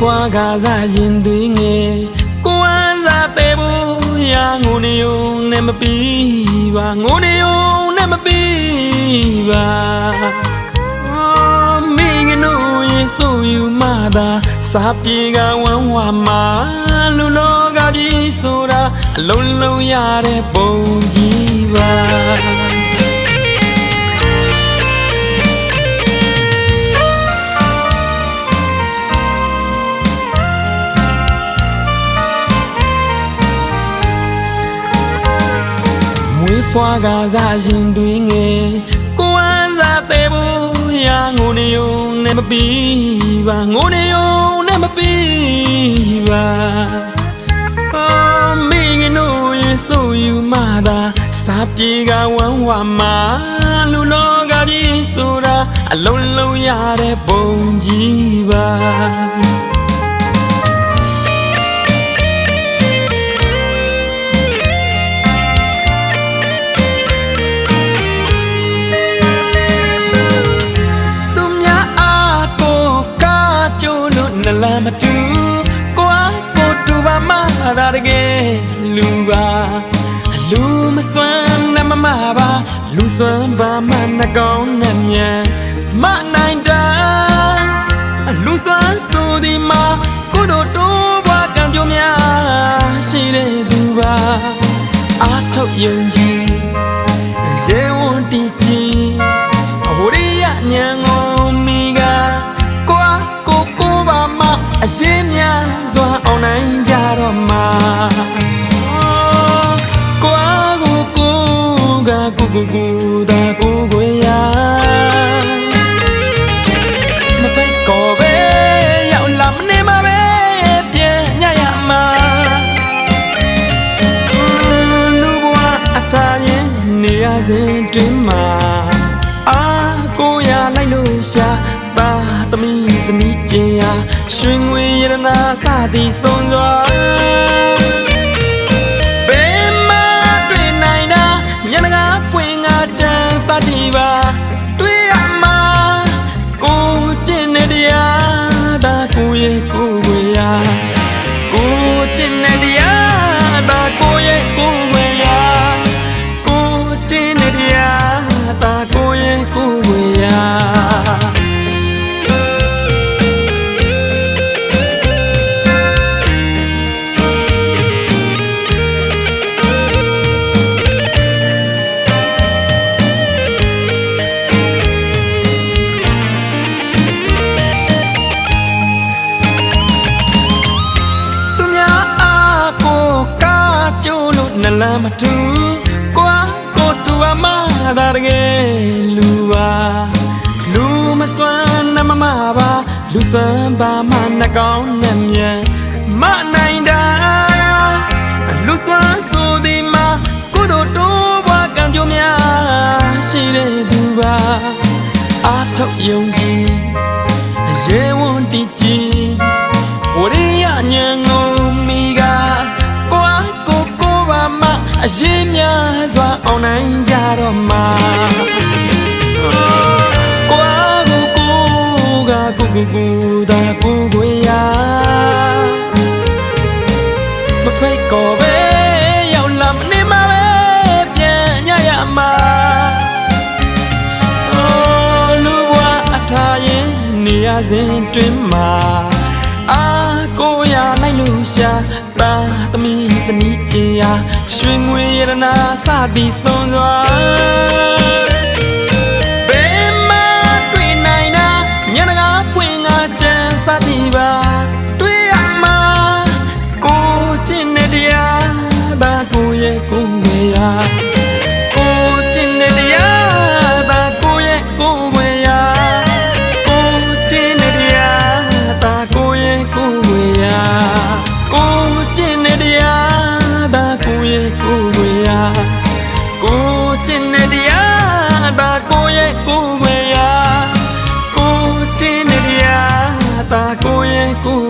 ဖွာကစားရင်သွေးငယ်ကိုဝမ်းစားတဲ့ဘူးရာငိုနေုံနဲ့မပြီးပါငိုနေုံနဲ့မပြီးပါအော်မိငနိုးရေဆိုယူမသာစာပြေကဝမ်းဝါမှာလူလောကကြီးဆိုတာအလုံးလုံးရတဲ့ပုံကြီးပါ ဖွားကစားရင်သွေးငယ်ကိုဝမ်းစားတဲ့ဘူးရာငိုနေုံနဲ့မပြီးပါငိုနေုံနဲ့မပြီးပါအော်မိငနိုးရေဆိုယူမသာစာပြေကဝမ်းဝါမှာလူလောကကြီးဆိုတာအလုံးလုံးရတဲ့ပုံကြီးပါ လို့နလန်မတူကိုအားကိုတူပါမသာတကယ်လူပါလူမစွမ်းနမမပါလူစွမ်းပါမနှကောင်းနဲ့မြန်မနိုင်တာလူစွမ်းဆိုဒီမှာကိုတို့တိုးဘွားကံကြိုးများရှိတဲ့သူပါအားထုတ်ယုံကြည်ရေဝန်တ အရင်များစွာအောင်နိုင်ကြတော့မှာကိုအားကိုကိုကကိုကိုကိုဒါကိုကိုရမပိတ်ကောပဲရောက်လာမနေမှာပဲပြန်ညရမှာလူဘဝအထာရင်နေရစဉ်တွင်မှာအာကိုရလိုက်လို့ရှာတာသမီးစမီးကျင်ရာ ရွှင်ငွေရတနာစသည်ဆုံးစွာ လို့နလန်မတူကိုအားကိုတူအမသာတကယ်လူပါလူမစွမ်းနမမပါလူစွမ်းပါမနှကောင်းနဲ့မြန်မနိုင်တာလူစွမ်းဆိုဒီမှာကိုတို့တိုးဘွားကံကြိုးများရှိတဲ့သူပါအားထုတ်ယုံကြည်ရေဝန်တည်ကြည် အရင်များစွာအောင်နိုင်ကြတော့မှာကိုအားကိုကိုကကိုကိုကိုဒါကိုကိုရမဖိတ်ကောပဲရောက်လာမနေမှာပဲပြန်ညရမှာအော်လူဘဝအထာရင်နေရစဉ်တွင်မှာအာကိုရလိုက်လို့ရှာတာသမီးစနီးချင်ရာ ရွှင်ငွေရတနာစသည်ဆုံးစွာ ကိုဝေရာကိုကျင့်တဲ့တရားဒါကိုရဲ့ကိုဝေရာကိုကျင့်တဲ့တရားဒါကိုရဲ့ကိုဝေရာ